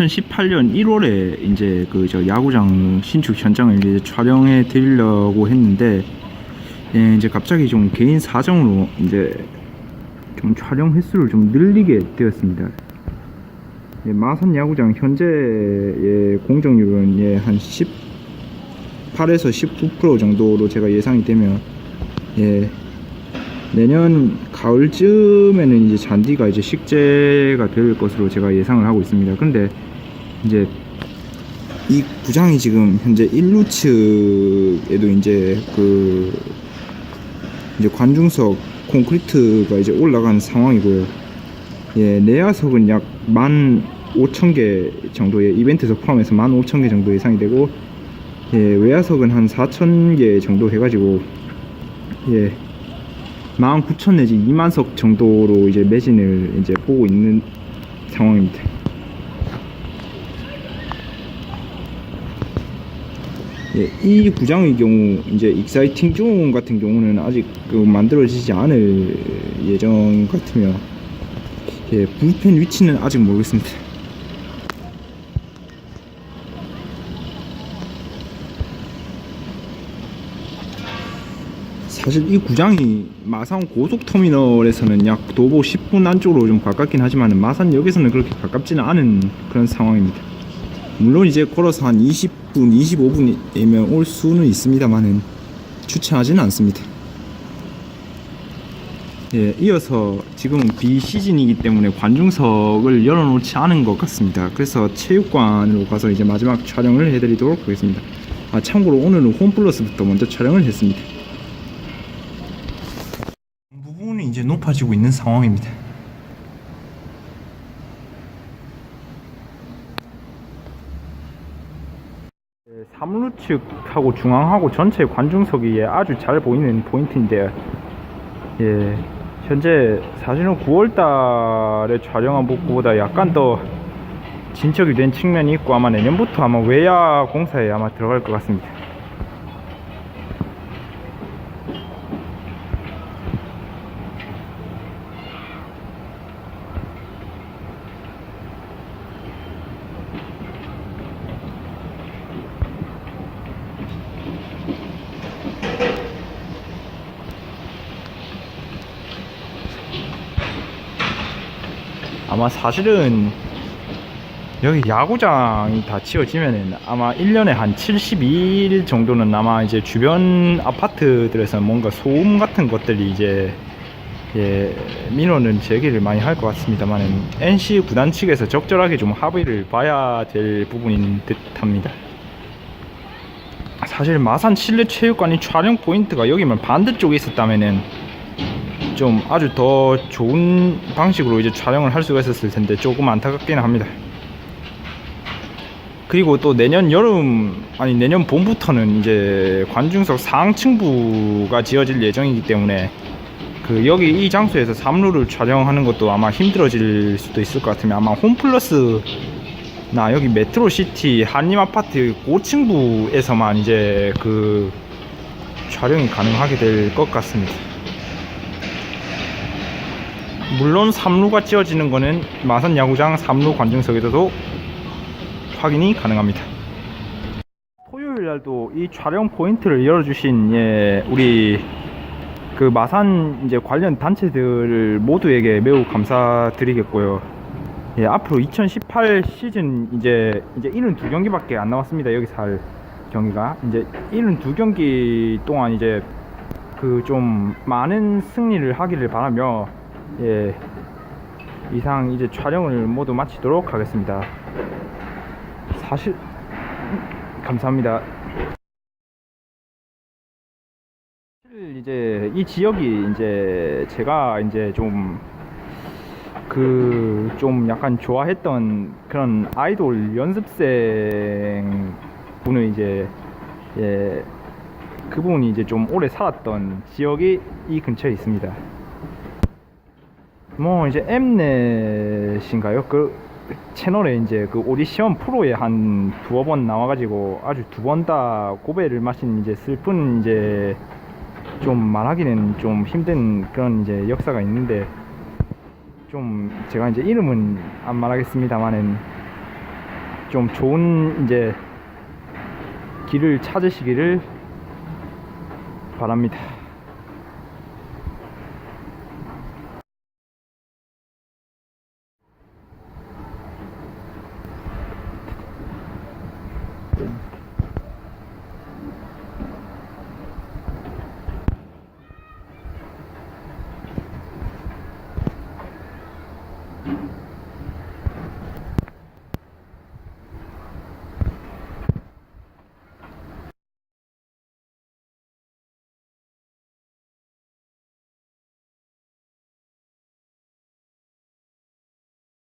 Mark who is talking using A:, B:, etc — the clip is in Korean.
A: 2018년 1월에 이제 그 저 야구장 신축 현장을 이제 촬영해 드리려고 했는데 예, 이제 갑자기 좀 개인 사정으로 이제 좀 촬영 횟수를 좀 늘리게 되었습니다. 예, 마산 야구장 현재의 공정률은 예, 한 18에서 19% 정도로 제가 예상이 되면 예, 내년 가을쯤에는 이제 잔디가 이제 식재가 될 것으로 제가 예상을 하고 있습니다. 그런데 이제 이 구장이 지금 현재 1루 측에도 이제 그 이제 관중석 콘크리트가 이제 올라간 상황이고요. 예, 내야석은 약 15,000개 정도의 이벤트석 포함해서 15,000개 정도 예상이 되고 예, 외야석은 한 4,000개 정도 해가지고 예, 19,000 내지 2만석 정도로 이제 매진을 이제 보고 있는 상황입니다. 예, 이 구장의 경우 이제 익사이팅 존 같은 경우는 아직 그 만들어지지 않을 예정 같으며 예, 불펜 위치는 아직 모르겠습니다. 사실 이 구장이 마산 고속터미널에서는 약 도보 10분 안쪽으로 좀 가깝긴 하지만 마산역에서는 그렇게 가깝지는 않은 그런 상황입니다. 물론 이제 걸어서 한 20분, 25분이면 올 수는 있습니다만은 추천하지는 않습니다. 예, 이어서 지금은 비시즌이기 때문에 관중석을 열어놓지 않은 것 같습니다. 그래서 체육관으로 가서 이제 마지막 촬영을 해드리도록 하겠습니다. 아, 참고로 오늘은 홈플러스부터 먼저 촬영을 했습니다. 이 이제 높아지고 있는 상황입니다. 사물루 측하고 중앙하고 전체 관중석이 예, 아주 잘 보이는 포인트인데요. 예, 현재 사실은 9월달에 촬영한 복구보다 약간 더 진척이 된 측면이 있고 아마 내년부터 아마 외야 공사에 아마 들어갈 것 같습니다. 아마 사실은 여기 야구장이 다 지어지면은 아마 1년에 한 72일 정도는 아마 이제 주변 아파트들에서 뭔가 소음 같은 것들이 이제 예, 민원은 제기를 많이 할 것 같습니다만은 NC 구단 측에서 적절하게 좀 합의를 봐야 될 부분인 듯 합니다. 사실 마산 실내 체육관이 촬영 포인트가 여기면 반대쪽에 있었다면은 좀 아주 더 좋은 방식으로 이제 촬영을 할 수가 있었을 텐데 조금 안타깝기는 합니다. 그리고 또 내년 여름 아니 내년 봄부터는 이제 관중석 상층부가 지어질 예정이기 때문에 그 여기 이 장소에서 3루를 촬영하는 것도 아마 힘들어질 수도 있을 것 같으면 아마 홈플러스 나 여기 메트로시티 한림 아파트 고층부에서만 이제 그 촬영이 가능하게 될 것 같습니다. 물론 3루가 지어지는 거는 마산 야구장 3루 관중석에서도 확인이 가능합니다. 토요일 날도 이 촬영 포인트를 열어주신 예, 우리 그 마산 이제 관련 단체들 모두에게 매우 감사드리겠고요. 예, 앞으로 2018 시즌 이제 이제 72경기밖에 안 남았습니다. 여기서 할 경기가 이제 72경기 동안 이제 그 좀 많은 승리를 하기를 바라며 예, 이상 이제 촬영을 모두 마치도록 하겠습니다. 사실 감사합니다. 이제 이 지역이 이제 제가 이제 좀 그 좀 약간 좋아했던 그런 아이돌 연습생 분을 이제 예 그분이 이제 좀 오래 살았던 지역이 이 근처에 있습니다. 뭐 이제 엠넷인가요? 그 채널에 이제 그 오디션 프로에 한 두어 번 나와가지고 아주 두 번 다 고배를 마신 이제 슬픈 이제 좀 말하기는 좀 힘든 그런 이제 역사가 있는데 좀 제가 이제 이름은 안 말하겠습니다만은 좀 좋은 이제 길을 찾으시기를 바랍니다. natin.